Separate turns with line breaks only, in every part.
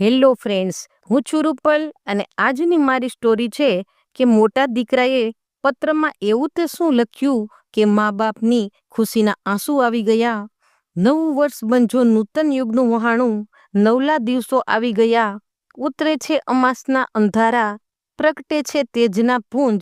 Hello friends, હું છું રૂપલ અને આજની મારી સ્ટોરી છે કે મોટા દીકરાએ પત્રમાં એવું તે શું લખ્યું કે મા બાપની ખુશીના આંસુ આવી ગયા. નવું વર્ષ બંજો નૂતન યુગનું વહાણું, નવલા દિવસો આવી ગયા. ઉતરે છે અમાસના અંધારા, પ્રગટે છે તેજના પુંજ.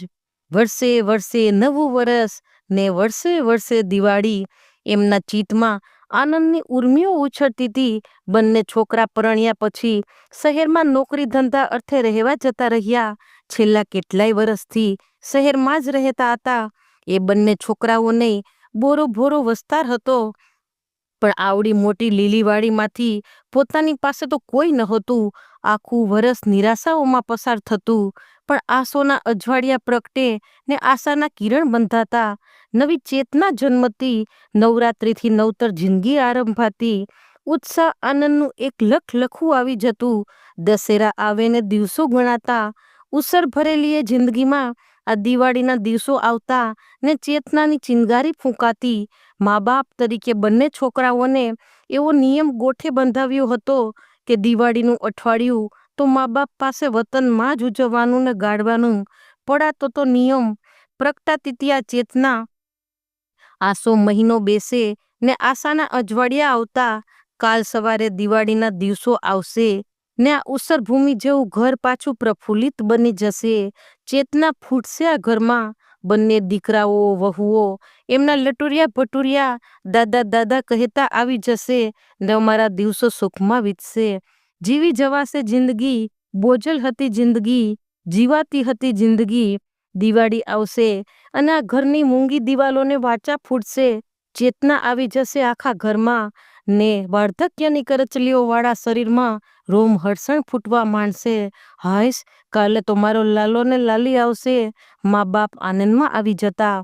વર્ષે વર્ષે નવું વરસ ને વર્ષે વર્ષે દિવાળી, એમના ચિત્તમાં આનંદની ઉર્મિઓ ઉછળતી હતી બંને છોકરા પરણ્યા પછી શહેરમાં નોકરી ધંધા અર્થે રહેવા જતા રહ્યા. છેલ્લા કેટલાય વર્ષથી શહેરમાં જ રહેતા હતા. એ બંને છોકરાઓને બોરો ભોરો વસ્તાર હતો. પણ આવડી મોટી લીલીવાડીમાંથી પોતાની પાસે તો કોઈ નહોતું. આખું વરસ નિરાશાઓમાં પસાર થતું. પણ આસોના અજવાળિયા પ્રગટે ને આશાના કિરણ બંધાતા. નવી ચેતના જન્મતી. નવરાત્રિથી નવતર જિંદગી આરંભાતી. ઉત્સાહ આનંદનું એક લખ લખું આવી જતું. દશેરા આવે ને દિવસો ગણાતા. ઉસર ભરેલી એ જિંદગીમાં આ દિવાળીના દિવસો આવતા ને ચેતનાની ચિનગારી ફૂંકાતી. મા બાપ તરીકે બંને છોકરાઓને એવો નિયમ ગોઠે બંધાવ્યો હતો કે દિવાળીનું અઠવાડિયું તો મા બાપ પાસે વતનમાં જ ઉજવવાનું ને ગાળવાનું. પડાતો તો નિયમ પ્રગટાતી આ ચેતના. આસો મહિનો બેસે ને આશાના અજવાળિયા આવતા. કાલ સવારે દિવાળીના દિવસો આવશે. ને આ ઉસર ભૂમિ જેવું ઘર પાછું પ્રફુલ્લિત બની જશે. ચેતના ફૂટશે આ ઘરમાં. બંને દીકરાઓ, વહુઓ, એમના લટુરિયા ભટુરિયા દાદા દાદા કહેતા આવી જશે ને અમારા દિવસો સુખમાં વીતશે. જીવી જવાશે જિંદગી, બોજલ હતી જિંદગી, જીવાતી હતી જિંદગી. દિવાળી આવશે અને આ ઘરની મૂંગી દિવાલોને વાચા ફૂટશે. ચેતના આવી જશે આખા ઘરમાં. ને વાર્ધક્યની કરચલીઓ વાળા શરીરમાં રોમ હરસણ ફૂટવા માંડશે. હાઈશ, કાલે તો મારો લાલો ને લાલી આવશે. મા બાપ આનંદમાં આવી જતા.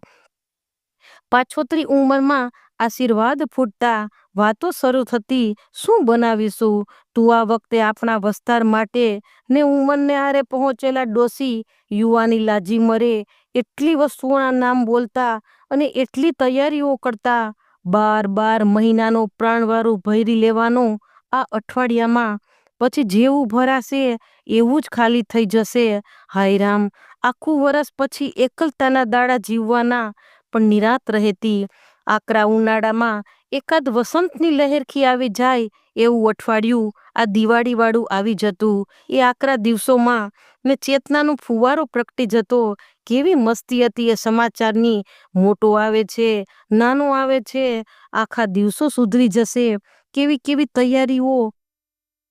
પાછોતરી ઉંમરમાં આશીર્વાદ ફૂટતા. વાતો શરૂ થતી, શું બનાવીશું? તું આ વખતે આપણા વસ્તાર માટે ને ઉંમરને આરે પહોંચેલા ડોસી યુવાની લાજી મરે. એટલી વસ્તુઓના નામ બોલતા અને એટલી તૈયારીઓ કરતા. બાર બાર મહિનાનો પ્રાણવાળું ભરી લેવાનો આ અઠવાડિયામાં. પછી જેવું ભરાશે એવું જ ખાલી થઈ જશે. હાય રામ, આખું વરસ પછી એકલતાના દાડા જીવવાના, પણ નિરાત રહેતી. આકરા ઉનાળામાં એકાદ વસંતની લહેરખી આવી જાય એવું અઠવાડિયું આ દિવાળીવાળું આવી જતું. એ આકરા દિવસોમાં ને ચેતનાનો ફુવારો પ્રગટી જતો. કેવી મસ્તી હતી એ સમાચારની? મોટો આવે છે, નાનો આવે છે, આખા દિવસો સુધરી જશે. કેવી કેવી તૈયારીઓ,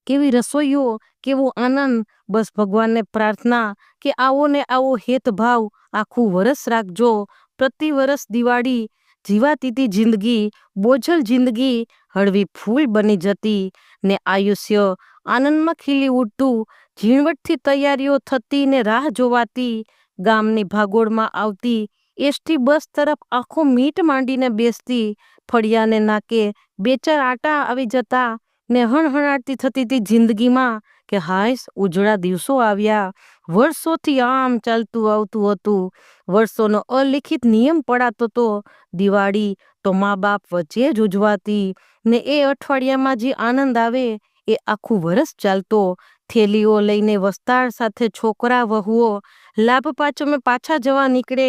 કેવી રસોઈઓ, કેવો આનંદ? બસ ભગવાનને પ્રાર્થના કે આવો ને આવો હેતભાવ આખું વરસ રાખજો. પ્રતિ વરસ દિવાળી, જીવાતીતી જિંદગી, બોજલ જિંદગી, હળવી ફૂલ બની જતી ને આયુષ્ય આનંદમાં ખીલી ઉઠતું. ઝીણવટથી તૈયારીઓ થતી ને રાહ જોવાતી. ગામની ભાગોળમાં આવતી એસટી બસ તરફ આખો મીટ માંડીને બેસતી, ફળિયાને નાકે બે ચાર આટા આવી જતા ને હણહણાટી થતી હતી જિંદગીમાં કે હાયસ ઉજળા દિવસો આવ્યા. વર્ષોથી આમ ચાલતું આવતું હતું. વર્ષોનો અલિખિત નિયમ પડાતો તો દિવાળી તો મા બાપ વચ્ચે જ ઉજવાતી ને એ અઠવાડિયામાં જે આનંદ આવે એ આખું વરસ ચાલતો થેલીઓ લઈને વસ્તાર સાથે છોકરા, વહુઓ લાભ પાચમે પાછા જવા નીકળે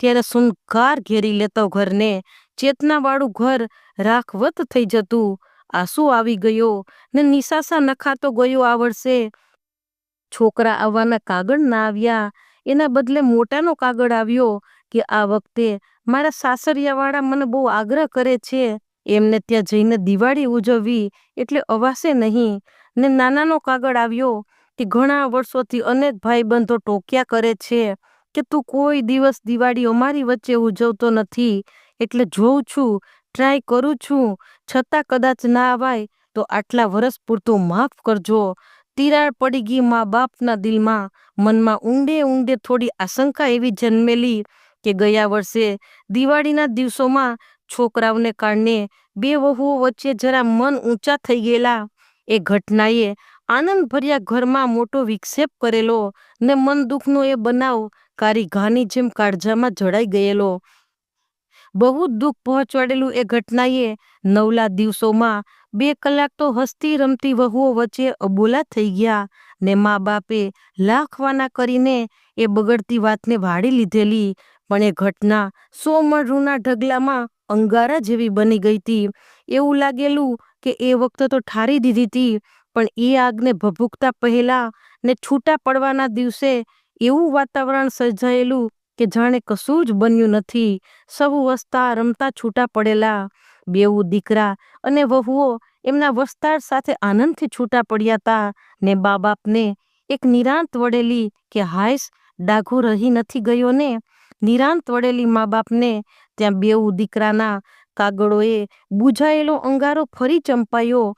ત્યારે સુનકાર ઘેરી લેતો ઘરને. ચેતનાવાળું ઘર રાખવત થઈ જતું. આંસુ આવી ગયો ને નિશાસા નખાતો ગયો આ વર્ષે. છોકરા આવવાના કાગળ ના આવ્યા. એના બદલે મોટાનો કાગળ આવ્યો કે આ વખતે મારા સાસરિયાવાળા મને બહુ આગ્રહ કરે છે. એમને ત્યાં જઈને દિવાળી ઉજવવી એટલે અવાશે નહીં. ને નાનાનો કાગળ આવ્યો કે ઘણા વર્ષોથી અનેક ભાઈબંધો ટોક્યા કરે છે કે તું કોઈ દિવસ દિવાળી અમારી વચ્ચે ઉજવતો નથી, એટલે જોઉં છું ટ્રાય કરું છું, છતાં કદાચ ના આવાય તો આટલા વર્ષ પૂરતું માફ કરજો. તિરાડ પડી ગઈ મા બાપના દિલમાં, મનમાં ઊંડે ઊંડે થોડી આશંકા એવી જન્મેલી કે ગયા વર્ષે દિવાળીના દિવસોમાં છોકરાઓને કારણે બે વહુઓ વચ્ચે જરા મન ઊંચા થઈ ગયેલા. એ ઘટનાએ આનંદભર્યા ઘરમાં મોટો વિક્ષેપ કરેલો ને મન દુઃખનો એ બનાવ કારી ઘાની જેમ કાળજામાં જડાઈ ગયેલો. બહુ દુઃખ પહોંચાડેલું એ ઘટનાએ નવલા દિવસોમાં બે કલાક તો હસતી રમતી વહુઓ વચ્ચે અબોલા થઈ ગયા ને મા બાપે લાખવાના કરીને એ બગડતી વાતને વાળી લીધેલી, પણ એ ઘટના સો મણ ઢગલામાં અંગારા જેવી બની ગઈ હતી એવું લાગેલું કે એ વખતે તો ઠારી દીધી હતી પણ એ આગને ભભૂકતા પહેલા ને છૂટા પડવાના દિવસે એવું વાતાવરણ સર્જાયેલું કે જાણે કશું જ બન્યું નથી. સૌ વસતા રમતા છૂટા પડેલા, બેઉ દીકરા અને વહુઓ એમના વસ્તાર સાથે આનંદથી છૂટા પડ્યા હતા ને બા બાપને એક નિરાંત વળેલી કે હાયસ ડાઘો રહી નથી ગયો ને નિરાંત વળેલી મા બાપને ત્યાં બેઉ દીકરાના કાગળોએ બુઝાયેલો અંગારો ફરી ચંપાયો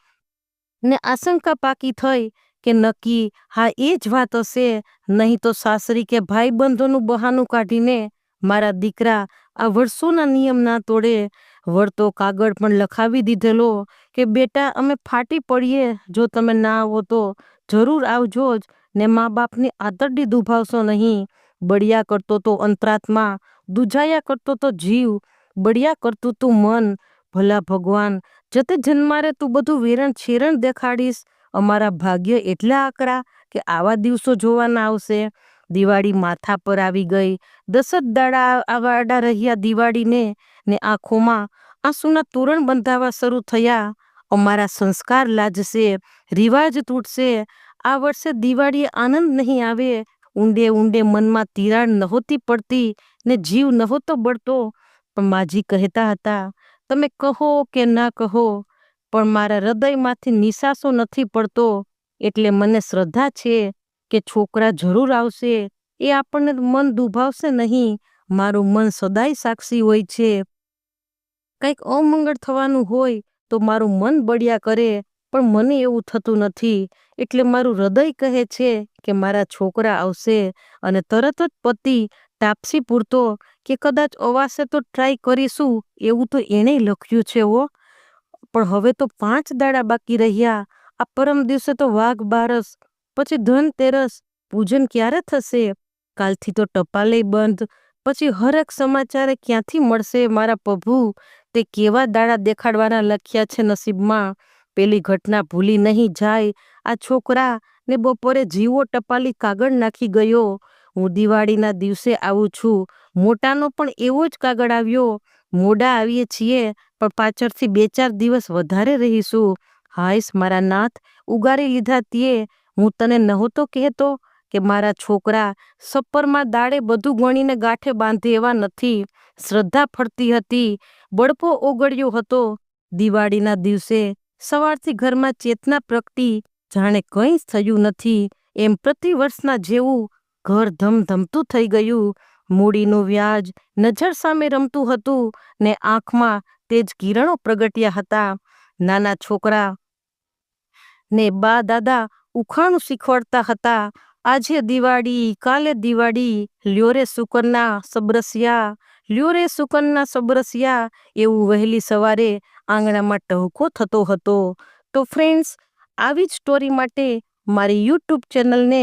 ને આશંકા પાકી થઈ કે નક્કી હા, એ જ વાત હશે. નહીં તો સાસરી કે ભાઈબંધોનું બહાનું કાઢીને મારા દીકરા આ વર્ષોના નિયમ ના તોડે વળતો કાગળ પણ લખાવી દીધેલો કે, બેટા, અમે ફાટી પડીએ. જો તમે ના આવો તો જરૂર આવજો જ. ને મા બાપની આતરડી દુભાવશો નહીં. બળિયા કરતો તો અંતરાત્મા, દુજાયા કરતો તો જીવ. બળિયા કરતું તું મન, ભલા ભગવાન, જતે જન્મારે તું બધું વેરણ છેરણ દેખાડીશ. અમારા ભાગ્ય એટલા આકરા કે આવા દિવસો જોવાના આવશે. દિવાળી માથા પર આવી ગઈ. દસ જ દાડા આવાડા રહ્યા દિવાળીને ને આંખોમાં આંસુના તોરણ બંધાવા શરૂ થયા. અમારા સંસ્કાર લાજશે, રિવાજ તૂટશે. આ વર્ષે દિવાળીએ આનંદ નહીં આવે. ઊંડે ઊંડે મનમાં તિરાડ નહોતી પડતી ને જીવ નહોતો બળતો. પણ માજી કહેતા હતા, તમે કહો કે ના કહો, પણ મારા હૃદયમાંથી નિશાસો નથી પડતો, એટલે મને શ્રદ્ધા છે કે છોકરા જરૂર આવશે, એ આપણને મન દુભાવશે નહીં, મારું મન સદાય સાક્ષી હોય છે. કંઈક અમંગળ થવાનું હોય તો મારું મન બળ્યા કરે, પણ મને એવું થતું નથી, એટલે મારું હૃદય કહે છે કે મારા છોકરા આવશે અને તરત જ પતિ તાપસી પૂરતો કે કદાચ અવાસે તો ટ્રાય કરીશું એવું તો એણે લખ્યું છે ઓ પણ હવે તો પાંચ દાડા બાકી રહ્યા. આ પરમ દિવસે તો વાઘ બારસ, પછી ધનતેરસ પૂજન ક્યારે થશે? કાલથી તો ટપાલે બંધ, પછી હરેક સમાચારે ક્યાંથી મળશે મારા પ્રભુ? તે કેવા દાડા દેખાડવાના લખ્યા છે નસીબમાં? પેલી ઘટના ભૂલી નહીં જાય. આ છોકરા ને બપોરે જીવો ટપાલી કાગળ નાખી ગયો. હું દિવાળીના દિવસે આવું છું. મોટાનો પણ એવો જ કાગળ આવ્યો. મોડા આવીએ છીએ, પણ પાછળથી બે ચાર દિવસ વધારે રહીશું. હાઈશ મારા નાથ, ઉગારી લીધા ત્યે હું તને નહોતો કહેતો કે મારા છોકરા સપ્પરમાં દાડે બધું ગણીને ગાંઠે બાંધે એવા નથી. શ્રદ્ધા ફરતી હતી. બળપો ઓગળ્યો હતો. દિવાળીના દિવસે સવારથી ઘરમાં ચેતના પ્રગટી. જાણે કંઈ થયું નથી. એમ પ્રતિવર્ષના જેવું ઘર ધમધમતું થઈ ગયું. મૂડીનું વ્યાજ નજર સામે રમતું હતું ને આંખમાં તેજ કિરણો પ્રગટ્યા હતા. નાના છોકરા ને બા દાદા ઉખાણું શીખવાડતા હતા. આજે દિવાળી, કાલે દિવાળી લ્યોરે સુકનના સબરસિયા લ્યોરે સુકનના સબરસિયા એવું વહેલી સવારે આંગણામાં ટહુકો થતો હતો. તો ફ્રેન્ડ્સ આવી જ સ્ટોરી માટે મારી યુટ્યુબ ચેનલને